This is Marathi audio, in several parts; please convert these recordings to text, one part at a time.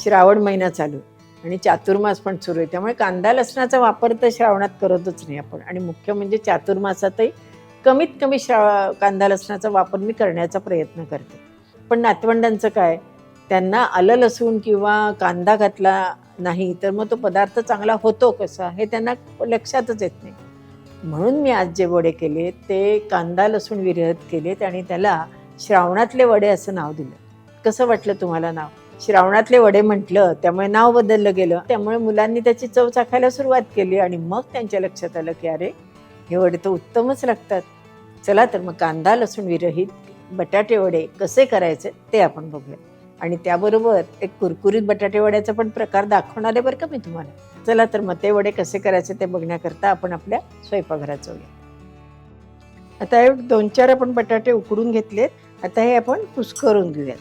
श्रावण महिना चालू आणि चातुर्मास पण सुरू आहे. त्यामुळे कांदा लसणाचा वापर तर श्रावणात करतच नाही आपण. आणि मुख्य म्हणजे चातुर्मासातही कमीत कमी श्रा कांदा लसणाचा वापर मी करण्याचा प्रयत्न करते. पण नातवंडांचं काय त्यांना आलं लसूण किंवा कांदा घातला नाही तर मग तो पदार्थ चांगला होतो कसा हे त्यांना लक्षातच येत नाही. म्हणून मी आज जे वडे केले ते कांदा लसूण विरहित केलेत आणि त्याला श्रावणातले वडे असं नाव दिलं. कसं वाटलं तुम्हाला नाव? श्रावणातले वडे म्हटलं त्यामुळे नाव बदललं गेलं. त्यामुळे मुलांनी त्याची चव चाखायला सुरुवात केली आणि मग त्यांच्या लक्षात आलं की अरे हे वडे तर उत्तमच लागतात. चला तर मग कांदा लसूण विरहित बटाटे वडे कसे करायचे ते आपण बघूया. आणि त्याबरोबर एक कुरकुरीत बटाटे वड्याचा पण प्रकार दाखवणार आहे बरं का मी तुम्हाला. चला तर मग ते वडे कसे करायचे ते बघण्याकरता आपण आपल्या स्वयंपाकघरात जाऊया. आता हे दोन चार आपण बटाटे उकडून घेतलेत. आता हे आपण कुस्करून घेऊयात.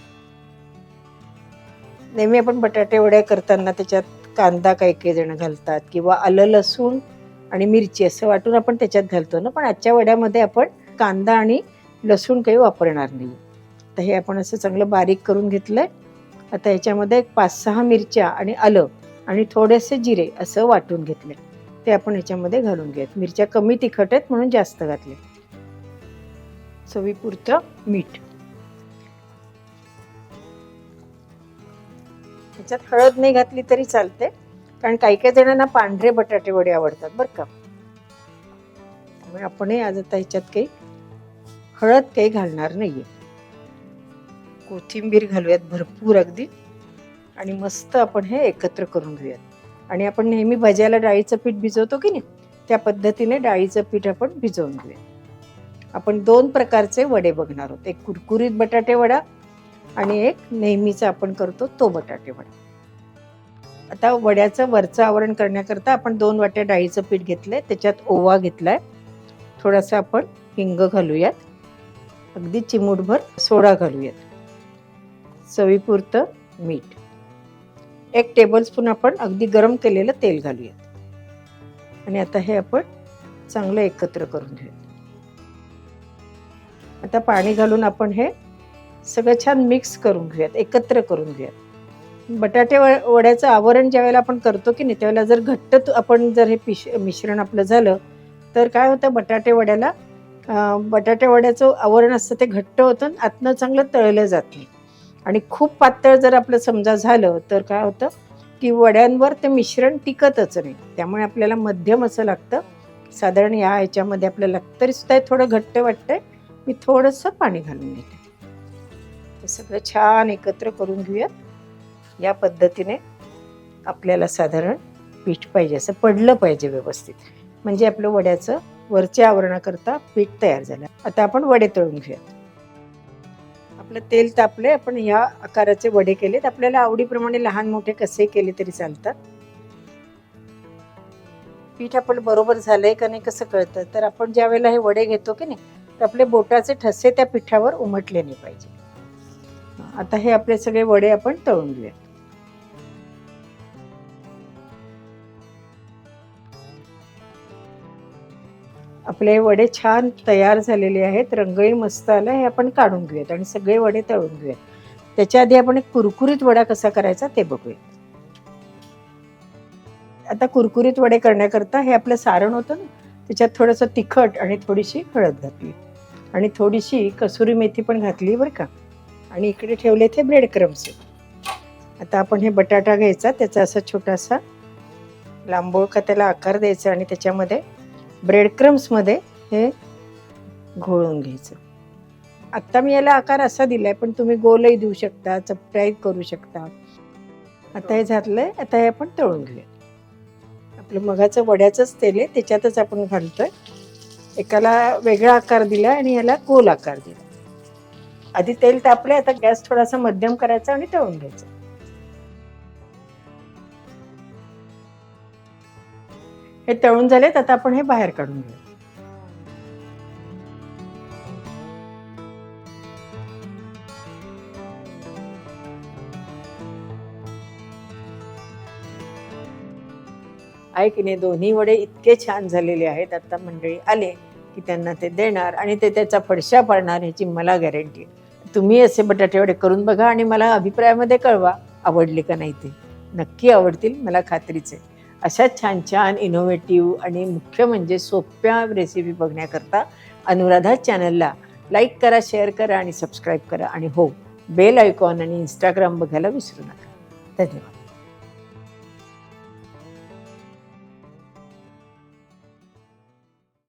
नेहमी आपण बटाटे वड्या करताना त्याच्यात कांदा काही काही जण घालतात किंवा आलं लसूण आणि मिरची असं वाटून आपण त्याच्यात घालतो ना. पण आजच्या वड्यामध्ये आपण कांदा आणि लसूण काही वापरणार नाही. तर हे आपण असं चांगलं बारीक करून घेतलं आहे आता ह्याच्यामध्ये एक पाच सहा मिरच्या आणि आलं आणि थोडेसे जिरे असं वाटून घेतले. ते आपण ह्याच्यामध्ये घालून घेत मिरच्या कमी तिखट आहेत म्हणून जास्त घातले चवीपुरतं मीठ. ह्याच्यात हळद नाही घातली तरी चालते. कारण काही काही जणांना पांढरे बटाटे वडे आवडतात बरं का. त्यामुळे आपणही आज आता ह्याच्यात काही हळद काही घालणार नाहीये. कोथिंबीर घालूयात भरपूर अगदी. आणि मस्त आपण हे एकत्र करून घेऊयात. आणि आपण नेहमी भज्याला डाळीचं पीठ भिजवतो की नाही त्या पद्धतीने डाळीचं पीठ आपण भिजवून घेऊया आपण दोन प्रकारचे वडे बघणार आहोत. एक कुरकुरीत बटाटे वडा आणि एक नेहमीचा आपण करतो तो बटाटे वडा. आता वड्याचं वरचं आवरण करण्याकरता आपण दोन वाट्या डाळीचं पीठ घेतलं आहे त्याच्यात ओवा घेतला आहे थोडासा आपण हिंग घालूयात. अगदी चिमूटभर सोडा घालूयात. चवीपुरतं मीठ. एक टेबलस्पून आपण अगदी गरम केलेलं तेल घालूयात. आणि आता हे आपण चांगलं एकत्र करून घेऊयात. आता पाणी घालून आपण हे सगळं छान मिक्स करून घेऊयात एकत्र करून घेऊयात. बटाटे वड्याचं आवरण ज्या वेळेला आपण करतो की नाही त्यावेळेला जर घट्ट आपण जर हे पिश मिश्रण आपलं झालं तर काय होतं? बटाटे वड्याला बटाटे वड्याचं आवरण असतं ते घट्ट होतं आणि आतनं चांगलं तळलं जात नाही. आणि खूप पातळ जर आपलं समजा झालं तर काय होतं की वड्यांवर ते मिश्रण टिकतच नाही. त्यामुळे आपल्याला मध्यम असं लागतं. साधारण या ह्याच्यामध्ये आपल्याला तरीसुद्धा तरी सुद्धा हे थोडं घट्ट वाटतंय. मी थोडंसं पाणी घालून घेते. सगळं छान एकत्र करून घेऊयात. या पद्धतीने आपल्याला साधारण पीठ पाहिजे असं पडलं पाहिजे व्यवस्थित. म्हणजे आपलं वड्याचं वरच्या आवरणाकरता पीठ तयार झालं. आता आपण वडे तळून घेऊयात. आपलं तेल तापले आपण ह्या आकाराचे वडे केलेत. आपल्याला आवडीप्रमाणे लहान मोठे कसे केले तरी चालतात. पीठ आपण बरोबर झालंय का नाही कसं कळतं. तर आपण ज्या वेळेला हे वडे घेतो की नाही तर आपले बोटाचे ठसे त्या पिठावर उमटले नाही पाहिजे. आता हे आपले सगळे वडे आपण तळून घेऊयात. आपले वडे छान तयार झालेले आहेत रंगही मस्त आला हे आपण काढून घेऊयात आणि सगळे वडे तळून घेऊयात. त्याच्या आधी आपण एक कुरकुरीत वडा कसा करायचा ते बघूया आता कुरकुरीत वडे करण्याकरता हे आपलं सारण होतं ना त्याच्यात थोडंसं तिखट आणि थोडीशी हळद घातली. आणि थोडीशी कसुरी मेथी पण घातली बरं का. आणि इकडे ठेवले ते ब्रेड क्रम्स आता आपण हे बटाटा घ्यायचा त्याचा असा छोटासा लांबोळका त्याला आकार द्यायचा आणि त्याच्यामध्ये ब्रेड क्रम्समध्ये हे घोळून घ्यायचं. आत्ता मी याला आकार असा दिलाय पण तुम्ही गोलही देऊ शकता चपट्याही करू शकता. आता हे झालंय आता हे आपण तळून घेऊया. आपलं मगाचं वड्याचंच तेल आहे त्याच्यातच आपण घालतोय. एकाला वेगळा आकार दिला आणि याला गोल आकार दिला आधी तेल तापले आता गॅस थोडासा मध्यम करायचा आणि तळून घ्यायचा. हे तळून झालेत आता आपण हे बाहेर काढून घेऊ. आहे की नाही दोन्ही वडे इतके छान झालेले आहेत. आता मंडळी आले की त्यांना ते देणार आणि ते त्याचा फडशा पडणार ह्याची मला गॅरंटी तुम्ही असे बटाटे वडे करून बघा आणि मला अभिप्रायामध्ये कळवा आवडले का नाही ते. नक्की आवडतील मला खात्रीच आहे. अशा छान छान इनोव्हेटिव्ह आणि मुख्य म्हणजे सोप्या रेसिपी बघण्याकरता अनुराधा चॅनलला लाईक करा शेअर करा आणि सबस्क्राईब करा. आणि हो बेल आयकॉन आणि इंस्टाग्राम बघायला विसरू नका. धन्यवाद.